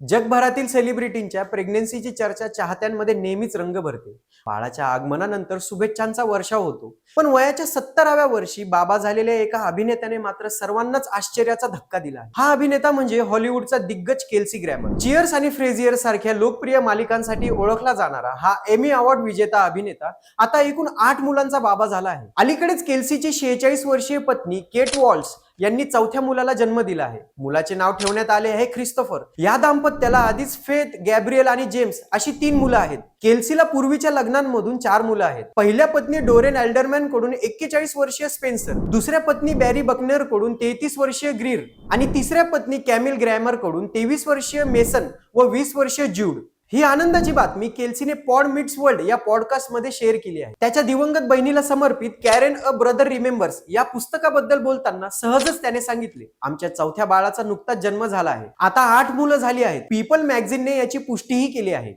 जगभरातील सेलिब्रिटींच्या प्रेग्नन्सीची चर्चा चाहत्यांमध्ये नेहमीच रंग भरते. बाळाच्या आगमनानंतर शुभेच्छांचा वर्षाव होतो. पण वयाच्या सत्तराव्या वर्षी बाबा झालेल्या एका अभिनेत्याने मात्र सर्वांनाच आश्चर्याचा धक्का दिला. हा अभिनेता म्हणजे हॉलिवूडचा दिग्गज केल्सी ग्रॅमर. चिअर्स आणि फ्रेझियर सारख्या लोकप्रिय मालिकांसाठी ओळखला जाणारा हा एमी अवॉर्ड विजेता अभिनेता आता एकूण आठ मुलांचा बाबा झाला आहे. अलीकडेच केल्सीची शेहेचाळीस वर्षीय पत्नी केट वॉल्स यांनी चौथ्या मुलाला जन्म दिला आहे. मुलाचे नाव ठेवण्यात आले आहे ख्रिस्तोफर. या दाम्पत्याला आधीच फेथ गॅब्रियल आणि जेम्स अशी तीन मुलं आहेत. केल्सीला पूर्वीच्या लग्नांमधून चार मुलं आहेत. पहिल्या पत्नी डोरेन अल्डरमॅनकडून एक्केचाळीस वर्षीय स्पेन्सर. दुसऱ्या पत्नी बॅरी बकनरकडून तेहतीस वर्षीय ग्रीर. आणि तिसऱ्या पत्नी कॅमिल ग्रॅमरकडून तेवीस वर्षीय मेसन व वीस वर्षीय ज्यूड. ही आनंदाची बातमी केल्सीने पॉड मिट्स वर्ल्ड या पॉडकास्टमध्ये शेअर केली आहे. त्याच्या दिवंगत बहिणीला समर्पित कॅरेन अ ब्रदर रिमेंबर्स या पुस्तकाबद्दल बोलताना सहजच त्याने सांगितले आमच्या चौथ्या बाळाचा नुकताच जन्म झाला आहे. आता आठ मुलं झाली आहेत. पीपल मॅगझिनने याची पुष्टीही केली आहे.